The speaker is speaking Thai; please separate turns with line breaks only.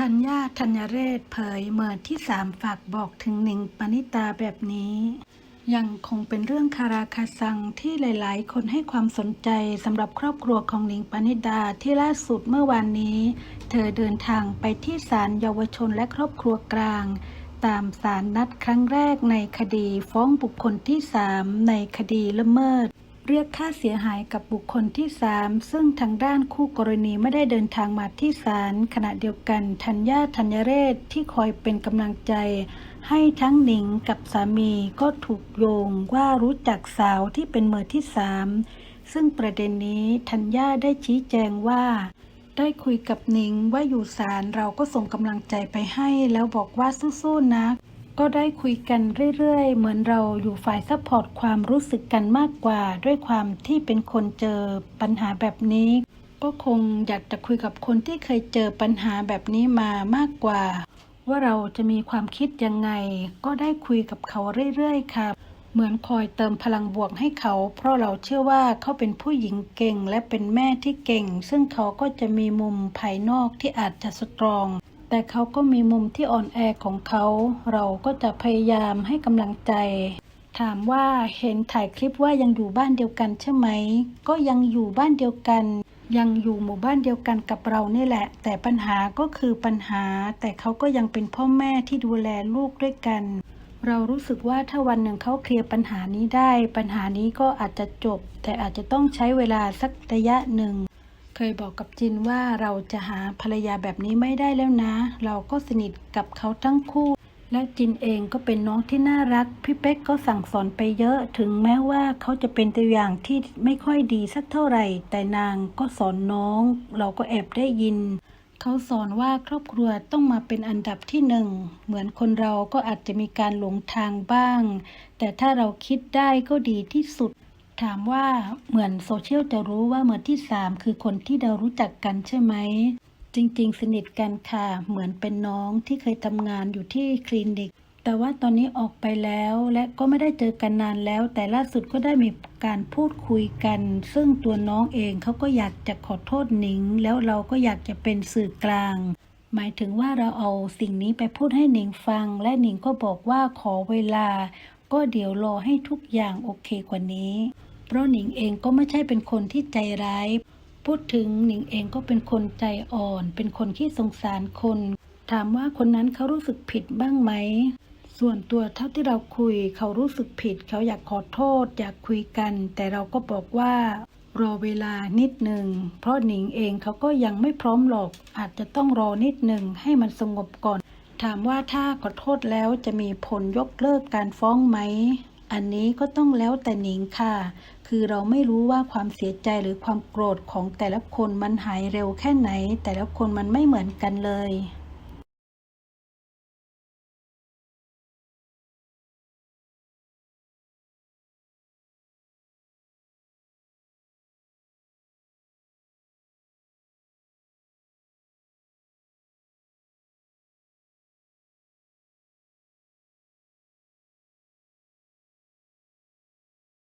ธัญญาธัญเรศเผยเมื่อที่สามฝากบอกถึงหนิงปณิตาแบบนี้ ยังคงเป็นเรื่องคาราคาซังที่หลาย ๆ คนให้ความสนใจสำหรับครอบครัวของหนิงปณิดาที่ล่าสุดเมื่อวานนี้ เธอเดินทางไปที่ศาลเยาวชนและครอบครัวกลาง ตามศาลนัดครั้งแรกในคดีฟ้องบุคคลที่สามในคดีละเมิด เรียกค่าเสียหายกับบุคคลที่สามซึ่งทางด้านคู่กรณีไม่ได้เดินทางมาที่ศาลขณะเดียวกันธัญญาธัญเรศที่คอยเป็นกำลังใจ ให้ทั้งหนิงกับสามีก็ถูกโยงว่ารู้จักสาวที่เป็นมือที่สามซึ่งประเด็นนี้ธัญญาได้ชี้แจงว่า ได้คุยกับหนิงว่าอยู่ศาลเราก็ส่งกำลังใจไปให้แล้วบอกว่าสู้ๆนะ ก็ได้คุยกันเรื่อยๆ เหมือนเราอยู่ฝ่ายซัพพอร์ตความรู้สึกกันมากกว่า ด้วยความที่เป็นคนเจอปัญหาแบบนี้ ก็คงอยากจะคุยกับคนที่เคยเจอปัญหาแบบนี้มามากกว่า ว่าเราจะมีความคิดยังไง ก็ได้คุยกับเขาเรื่อยๆค่ะเหมือนคอยเติมพลังบวกให้เขา เพราะเราเชื่อว่าเขาเป็นผู้หญิงเก่งและเป็นแม่ที่เก่ง ซึ่งเขาก็จะมีมุมภายนอกที่อาจจะสตรอง แต่เขาก็มีมุมที่อ่อนแอของเขา เราก็จะพยายามให้กำลังใจ ถามว่าเห็นถ่ายคลิปว่ายังอยู่บ้านเดียวกันใช่ไหม ก็ยังอยู่บ้านเดียวกัน ยังอยู่หมู่บ้านเดียวกันกับเรานี่แหละ แต่ปัญหาก็คือปัญหา แต่เขาก็ยังเป็นพ่อแม่ที่ดูแลลูกด้วยกัน เรารู้สึกว่าถ้าวันหนึ่งเขาเคลียร์ปัญหานี้ได้ ปัญหานี้ก็อาจจะจบ แต่อาจจะต้องใช้เวลาสักระยะหนึ่ง ยบอกกับจินว่าเราจะหาภรรยาแบบนี้ไม่ได้แล้วนะ เราก็สนิทกับเขาทั้งคู่ และจินเองก็เป็นน้องที่น่ารัก พี่เป๊กก็สั่งสอนไปเยอะ ถึงแม้ว่าเขาจะเป็นตัวอย่างที่ไม่ค่อยดีสักเท่าไหร่ แต่นางก็สอนน้อง เราก็แอบได้ยิน เขาสอนว่าครอบครัวต้องมาเป็นอันดับที่หนึ่ง เหมือนคนเราก็อาจจะมีการหลงทางบ้าง แต่ถ้าเราคิดได้ก็ดีที่สุด ถามว่าเหมือนโซเชียลจะรู้ว่าเหมือนที่สามคือคนที่เรารู้จักกันใช่ไหม จริง ๆ สนิทกันค่ะ เหมือนเป็นน้องที่เคยทำงานอยู่ที่คลินิก แต่ว่าตอนนี้ออกไปแล้วและก็ไม่ได้เจอกันนานแล้ว แต่ล่าสุดก็ได้มีการพูดคุยกัน ซึ่งตัวน้องเองเขาก็อยากจะขอโทษหนิง แล้วเราก็อยากจะเป็นสื่อกลางหมายถึงว่าเราเอาสิ่งนี้ไปพูดให้หนิงฟัง และหนิงก็บอกว่าขอเวลา ก็เดี๋ยวรอให้ทุกอย่างโอเคกว่านี้ เพราะหนิงเองก็ไม่ใช่เป็นคนที่ใจร้าย พูดถึงหนิงเองก็เป็นคนใจอ่อน เป็นคนที่สงสารคน ถามว่าคนนั้นเขารู้สึกผิดบ้างไหม ส่วนตัวเท่าที่เราคุย เขารู้สึกผิด เขาอยากขอโทษ อยากคุยกัน แต่เราก็บอกว่ารอเวลานิดหนึ่ง เพราะหนิงเองเขาก็ยังไม่พร้อมหรอก อาจจะต้องรอนิดหนึ่งให้มันสงบก่อน ถามว่าถ้าขอโทษแล้วจะมีผลยกเลิกการฟ้องไหม อันนี้ก็ต้องแล้วแต่หนิงค่ะ คือเราไม่รู้ว่าความเสียใจหรือความโกรธของแต่ละคนมันหายเร็วแค่ไหน แต่ละคนมันไม่เหมือนกันเลย